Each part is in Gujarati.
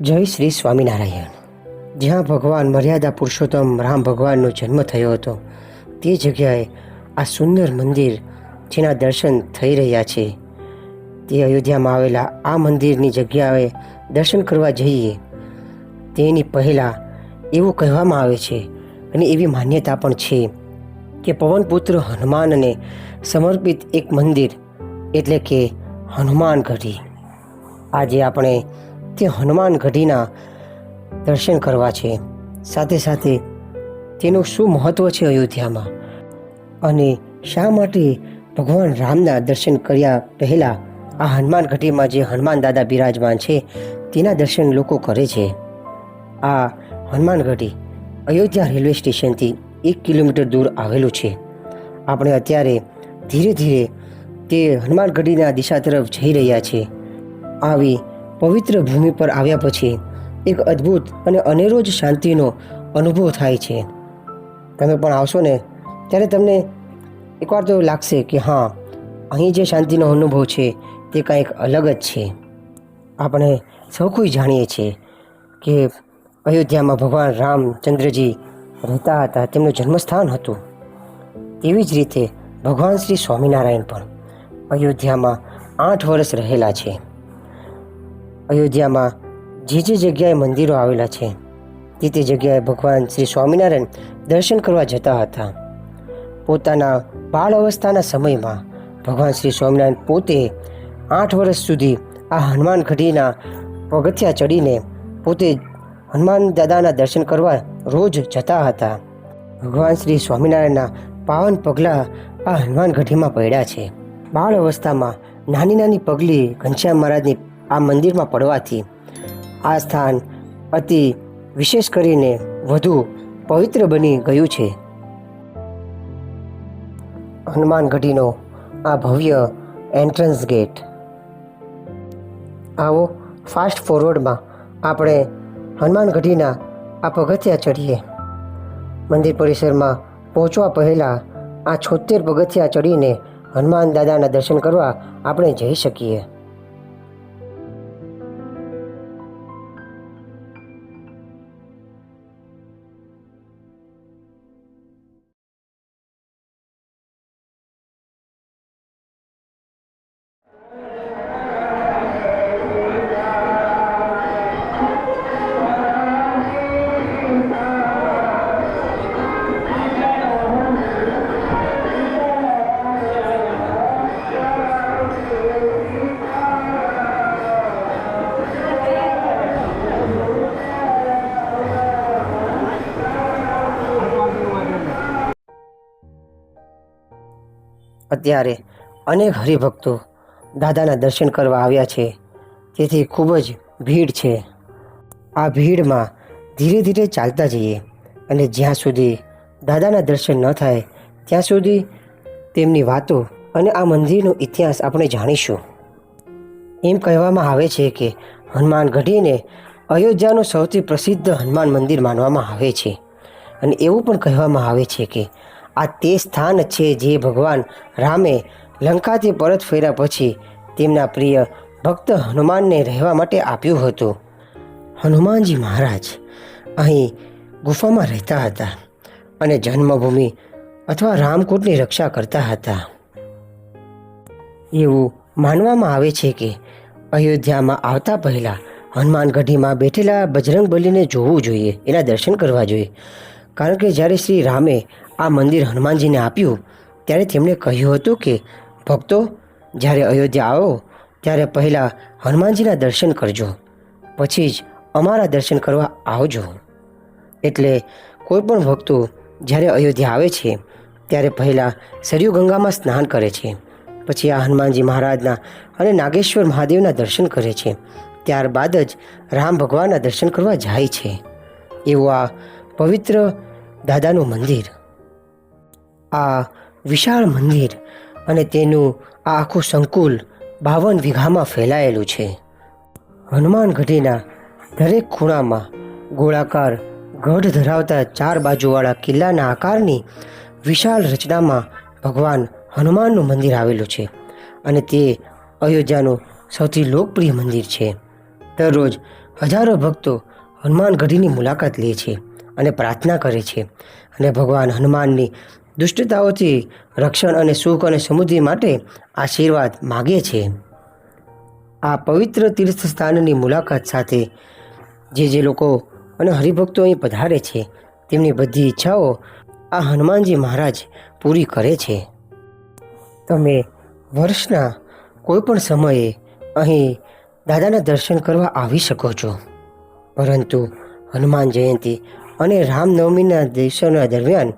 જય શ્રી સ્વામિનારાયણ. જ્યાં ભગવાન મર્યાદા પુરુષોત્તમ રામ ભગવાનનો જન્મ થયો હતો, તે જગ્યાએ આ સુંદર મંદિર જેના દર્શન થઈ રહ્યા છે. તે અયોધ્યામાં આવેલા આ મંદિરની જગ્યાએ દર્શન કરવા જઈએ, તેની પહેલાં એવું કહેવામાં આવે છે અને એવી માન્યતા પણ છે કે પવનપુત્ર હનુમાનને સમર્પિત એક મંદિર એટલે કે હનુમાન ગઢી આજે આપણે તે હનુમાન ગઢીના દર્શન કરવા છે. સાથે સાથે તેનું શું મહત્ત્વ છે અયોધ્યામાં? અને શા માટે ભગવાન રામના દર્શન કર્યા પહેલાં આ હનુમાન ગઢીમાં જે હનુમાન દાદા બિરાજમાન છે, તેના દર્શન લોકો કરે છે? આ હનુમાન ગઢી અયોધ્યા રેલવે સ્ટેશનથી એક કિલોમીટર દૂર આવેલું છે. આપણે અત્યારે ધીરે ધીરે તે હનુમાન ગઢીના દિશા તરફ જઈ રહ્યા છે આવી પવિત્ર ભૂમિ પર આવ્યા પછી એક અદ્ભુત અને અનેરો જ શાંતિનો અનુભવ થાય છે. તમે પણ આવશો ને, ત્યારે તમને એકવાર તો લાગશે કે હા, અહીં જે શાંતિનો અનુભવ છે તે કંઈક અલગ જ છે. આપણે સૌ કોઈ જાણીએ છીએ કે અયોધ્યામાં ભગવાન રામચંદ્રજી રહેતા હતા, તેમનું જન્મસ્થાન હતું. તેવી જ રીતે ભગવાન શ્રી સ્વામિનારાયણ પણ અયોધ્યામાં આઠ વર્ષ રહેલા છે. અયોધ્યામાં જે જે જગ્યાએ મંદિરો આવેલા છે, તે તે જગ્યાએ ભગવાન શ્રી સ્વામિનારાયણ દર્શન કરવા જતા હતા. પોતાના બાળ અવસ્થાના સમયમાં ભગવાન શ્રી સ્વામિનારાયણ પોતે આઠ વર્ષ સુધી આ હનુમાન ઘડીના પગથિયા ચડીને પોતે હનુમાન દાદાના દર્શન કરવા રોજ જતા હતા. ભગવાન શ્રી સ્વામિનારાયણના પાવન પગલાં આ હનુમાન ગઢીમાં પડ્યા છે. બાળ અવસ્થામાં નાની નાની પગલી ઘનશ્યામ મહારાજની આ મંદિરમાં પડવાથી આ સ્થાન અતિ વિશેષ કરીને વધુ પવિત્ર બની ગયું છે. હનુમાનગઢીનો આ ભવ્ય એન્ટ્રન્સ ગેટ આવો ફાસ્ટ ફોરવર્ડમાં આપણે હનુમાનગઢીના આ પગથિયા ચડીએ. મંદિર પરિસરમાં પહોંચવા પહેલાં આ છોતેર પગથિયા ચડીને હનુમાન દાદાના દર્શન કરવા આપણે જઈ શકીએ. અત્યારે અનેક હરિભક્તો દાદાના દર્શન કરવા આવ્યા છે. તેથી ખૂબ જ ભીડ છે. આ ભીડમાં ધીરે ધીરે ચાલતા જઈએ અને જ્યાં સુધી દાદાના દર્શન ન થાય, ત્યાં સુધી તેમની વાતો અને આ મંદિરનો ઇતિહાસ આપણે જાણીશું. એમ કહેવામાં આવે છે કે હનુમાન ગઢીને અયોધ્યાનું સૌથી પ્રસિદ્ધ હનુમાન મંદિર માનવામાં આવે છે. અને એવું પણ કહેવામાં આવે છે કે આ તે સ્થાન છે જે ભગવાન રામે લંકાથી પરત ફર્યા પછી તેમના પ્રિય ભક્ત હનુમાનને રહેવા માટે આપ્યું હતું. હનુમાનજી મહારાજ અહીં ગુફામાં રહેતા હતા અને જન્મભૂમિ અથવા રામકૂટની રક્ષા કરતા હતા. એવું માનવામાં આવે છે કે અયોધ્યામાં આવતા પહેલાં હનુમાન ગઢીમાં બેઠેલા બજરંગ બલીને જોવું જોઈએ, એના દર્શન કરવા જોઈએ. કારણ કે જ્યારે શ્રી રામે આ મંદિર હનુમાનજીને આપ્યું, ત્યારે તેમણે કહ્યું હતું કે, ભક્તો, જ્યારે અયોધ્યા આવો, ત્યારે પહેલાં હનુમાનજીના દર્શન કરજો, પછી જ અમારા દર્શન કરવા આવજો. એટલે કોઈ પણ ભક્તો જ્યારે અયોધ્યા આવે છે, ત્યારે પહેલાં સરયુ ગંગામાં સ્નાન કરે છે, પછી આ હનુમાનજી મહારાજના અને નાગેશ્વર મહાદેવના દર્શન કરે છે, ત્યારબાદ જ રામ ભગવાનના દર્શન કરવા જાય છે. એવું આ પવિત્ર દાદાનું મંદિર. આ વિશાળ મંદિર અને તેનું આ આખું સંકુલ બાવન વીઘામાં ફેલાયેલું છે. હનુમાન ગઢીના દરેક ખૂણામાં ગોળાકાર ગઢ ધરાવતા ચાર બાજુવાળા કિલ્લાના આકારની વિશાળ રચનામાં ભગવાન હનુમાનનું મંદિર આવેલું છે અને તે અયોધ્યાનું સૌથી લોકપ્રિય મંદિર છે. દરરોજ હજારો ભક્તો હનુમાનગઢીની મુલાકાત લે છે અને પ્રાર્થના કરે છે અને ભગવાન હનુમાનની દુષ્ટતાઓથી રક્ષણ અને સુખ અને સમૃદ્ધિ માટે આશીર્વાદ માગે છે. આ પવિત્ર તીર્થ સ્થાનની મુલાકાત સાથે જે જે લોકો અને હરિભક્તો અહીં પધારે છે, તેમની બધી ઈચ્છાઓ આ હનુમાનજી મહારાજ પૂરી કરે છે. તમે વર્ષના કોઈપણ સમયે અહીં દાદાના દર્શન કરવા આવી શકો છો. પરંતુ હનુમાન જયંતિ અને રામનવમીના દિવસોના દરમિયાન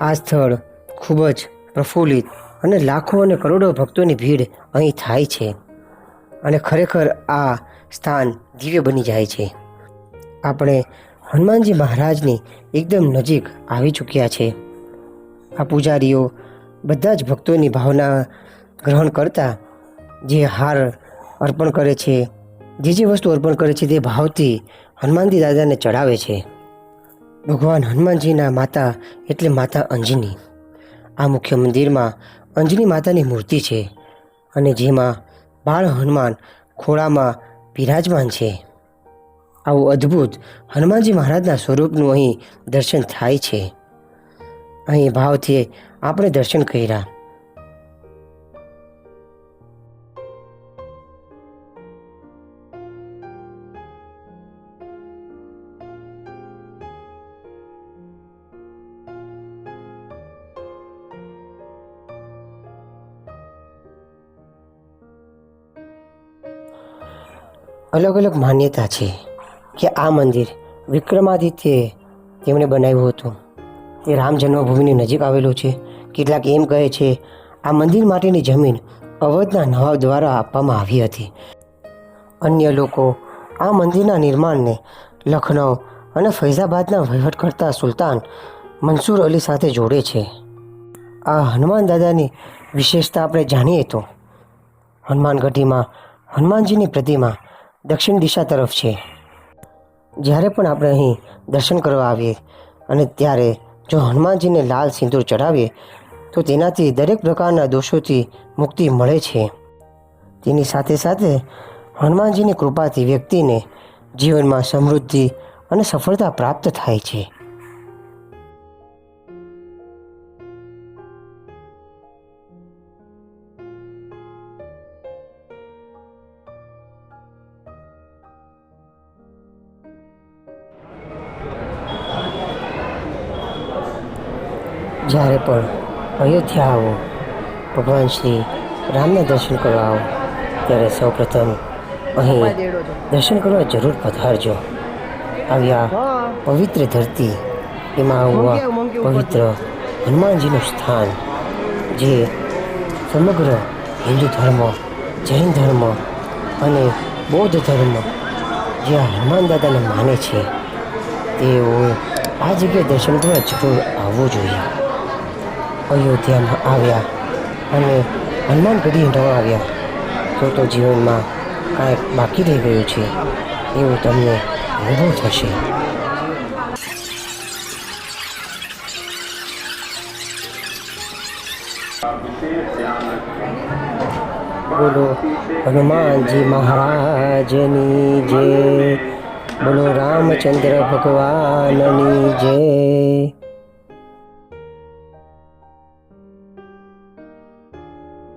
આ સ્થળ ખૂબ જ પ્રફુલ્લિત અને લાખો અને કરોડો ભક્તોની ભીડ અહીં થાય છે અને ખરેખર આ સ્થાન દિવ્ય બની જાય છે. આપણે હનુમાનજી મહારાજની એકદમ નજીક આવી ચૂક્યા છે. આ પૂજારીઓ બધા જ ભક્તોની ભાવના ગ્રહણ કરતા જે હાર અર્પણ કરે છે, જે જે વસ્તુ અર્પણ કરે છે તે ભાવથી હનુમાનજી દાદાને ચડાવે છે. ભગવાન હનુમાનજીના માતા એટલે માતા અંજની. આ મુખ્ય મંદિરમાં અંજની માતાની મૂર્તિ છે અને જેમાં બાળ હનુમાન ખોળામાં બિરાજમાન છે. આવું અદ્ભુત હનુમાનજી મહારાજના સ્વરૂપનું અહીં દર્શન થાય છે. અહીં ભાવથી આપણે દર્શન કર્યા. અલગ અલગ માન્યતા છે કે આ મંદિર વિક્રમાદિત્યએ તેમણે બનાવ્યું હતું. તે રામ જન્મભૂમિની નજીક આવેલું છે. કેટલાક એમ કહે છે, આ મંદિર માટેની જમીન અવધના નવાબ દ્વારા આપવામાં આવી હતી. અન્ય લોકો આ મંદિરના નિર્માણને લખનઉ અને ફૈઝાબાદના વહીવટ કરતા સુલતાન મન્સૂર અલી સાથે જોડે છે. આ હનુમાન દાદાની વિશેષતા આપણે જાણીએ તો, હનુમાનગઢીમાં હનુમાનજીની પ્રતિમા દક્ષિણ દિશા તરફ છે. જ્યારે પણ આપણે અહીં દર્શન કરવા આવીએ અને ત્યારે જો હનુમાનજીને લાલ સિંદૂર ચઢાવીએ, તો તેનાથી દરેક પ્રકારના દોષોથી મુક્તિ મળે છે. તેની સાથે સાથે હનુમાનજીની કૃપાથી વ્યક્તિને જીવનમાં સમૃદ્ધિ અને સફળતા પ્રાપ્ત થાય છે. જ્યારે પણ અયોધ્યા આવો ભગવાન શ્રી રામના દર્શન કરવા આવો ત્યારે સૌપ્રથમ અહીં દર્શન કરવા જરૂર પધારજો. આવ્યા પવિત્ર ધરતી એમાં આવવા પવિત્ર હનુમાનજીનું સ્થાન જે સમગ્ર હિન્દુ ધર્મ જૈન ધર્મ અને બૌદ્ધ ધર્મ જ્યાં હનુમાન દાદાને માને છે તેઓ આ જગ્યાએ દર્શન કરવા જરૂર આવવું જોઈએ. અયોધ્યામાં આવ્યા અને હનુમાનગઢી આવ્યા. તો તો જીવનમાં કાંઈક બાકી રહી ગયું છે, એવું તમને અનુભવ થશે. બોલો, હનુમાનજી મહારાજની જય. બોલો, રામચંદ્ર ભગવાનની જય.